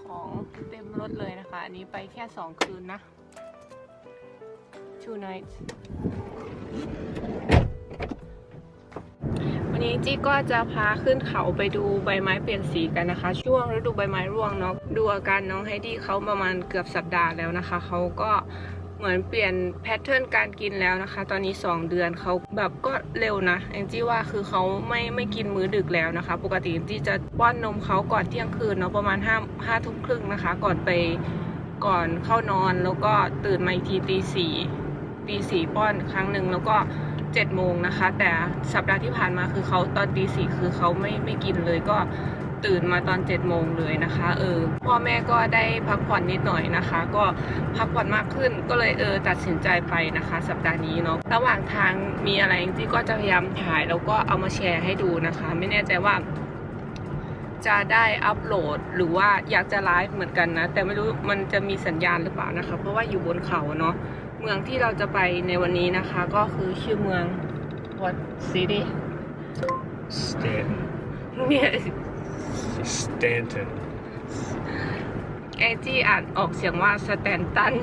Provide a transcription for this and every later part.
ของเต็มรถเลยนะคะ อันนี้ไปแค่สองคืนนะ two nights วันนี้จี้ก็จะพาขึ้นเขาไปดูใบไม้เปลี่ยนสีกันนะคะ ช่วงฤดูใบไม้ร่วงเนาะดูอาการน้องไฮดี้เขาประมาณเกือบสัปดาห์แล้วนะคะ เขาก็ เหมือนเปลี่ยนแพทเทิร์นการกินแล้วนะคะ ตอนนี้ 2 เดือนเขาแบบก็เร็วนะแองจี้ว่าคือเขาไม่ไม่กินมื้อดึกแล้วนะคะ ปกติแองจี้จะป้อนนมเขาก่อนเที่ยงคืนเนาะประมาณ5 5ทุ่มครึ่งนะคะ ก่อนไปก่อนเข้านอนแล้วก็ตื่นมาอีกทีตีสี่ตีสี่ป้อนครั้งหนึ่งแล้วก็เจ็ดโมงนะคะ แต่สัปดาห์ที่ผ่านมาคือเขาตอนตีสี่คือเขาไม่ไม่กินเลยก็ ตื่นมาตอนเจ็ดโมงเลยนะคะ เออ พ่อแม่ก็ได้พักผ่อนนิดหน่อยนะคะ ก็พักผ่อนมากขึ้นก็เลยเออตัดสินใจไปนะคะ สัปดาห์นี้เนาะระหว่างทางมีอะไรจริงๆก็จะพยายามถ่ายแล้วก็เอามาแชร์ให้ดูนะคะ ไม่แน่ใจว่าจะได้อัปโหลดหรือว่าอยากจะไลฟ์เหมือนกันนะ แต่ไม่รู้มันจะมีสัญญาณหรือเปล่านะคะ เพราะว่าอยู่บนเขาเนาะเมืองที่เราจะไปในวันนี้นะคะ ก็คือชื่อเมือง what city Stanton. เนี่ย Stanton. แอจี่อ่านออกเสียงว่าสแตนตัน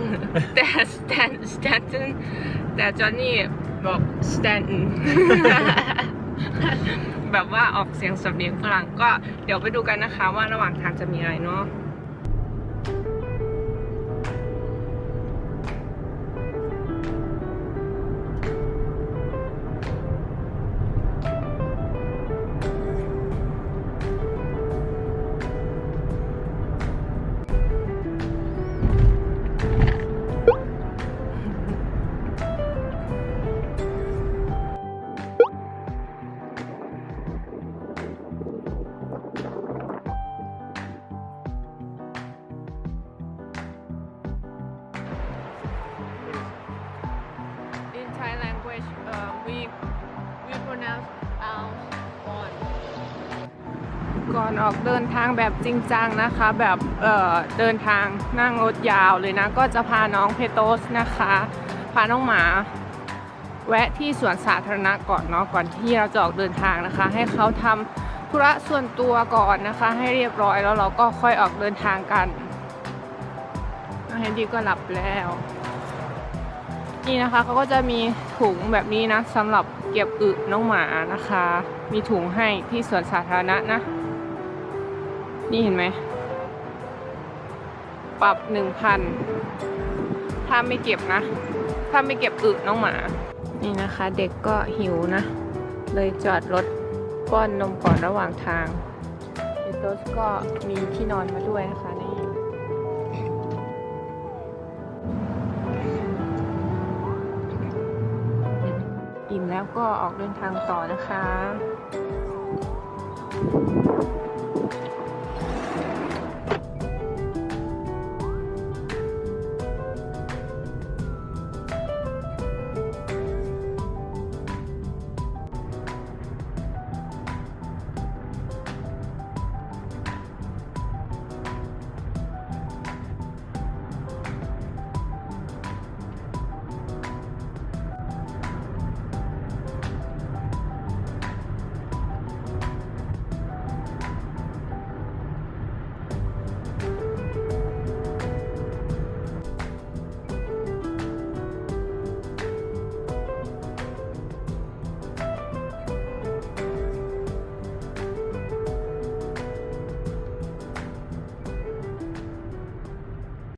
แต่สแตนสแตนตันแต่จอห์นนี่บอกสแตนแบบว่าออกเสียงสำเนียงฝรั่งก็เดี๋ยวไปดูกันนะคะว่าระหว่างทางจะมีอะไรเนาะ pronounce out on ก่อนออกเดินทางแบบจริงจังนะคะ แบบเอ่อเดินทางนั่งรถยาวเลยนะ ก็จะพาน้องเพโตสนะคะ พาน้องหมา แวะที่สวนสาธารณะก่อนเนาะก่อนที่เราจะออกเดินทางนะคะ ให้เขาทำธุระส่วนตัวก่อนนะคะ ให้เรียบร้อยแล้วเราก็ค่อยออกเดินทางกันน้องเฮนดี้ก็หลับแล้ว นี่นะคะเขาก็จะมีถุงแบบนี้นะสำหรับเก็บอึน้องหมานะคะ มีถุงให้ที่สวนสาธารณะนะ นี่เห็นไหมปรับหนึ่งพันถ้าไม่เก็บนะ ถ้าไม่เก็บอึน้องหมา นี่นะคะ เด็กก็หิวนะ เลยจอดรถป้อนนมก่อนระหว่างทางเดโตสก็มีที่นอนมาด้วยนะคะนี่ แล้วก็ออกเดินทางต่อนะคะ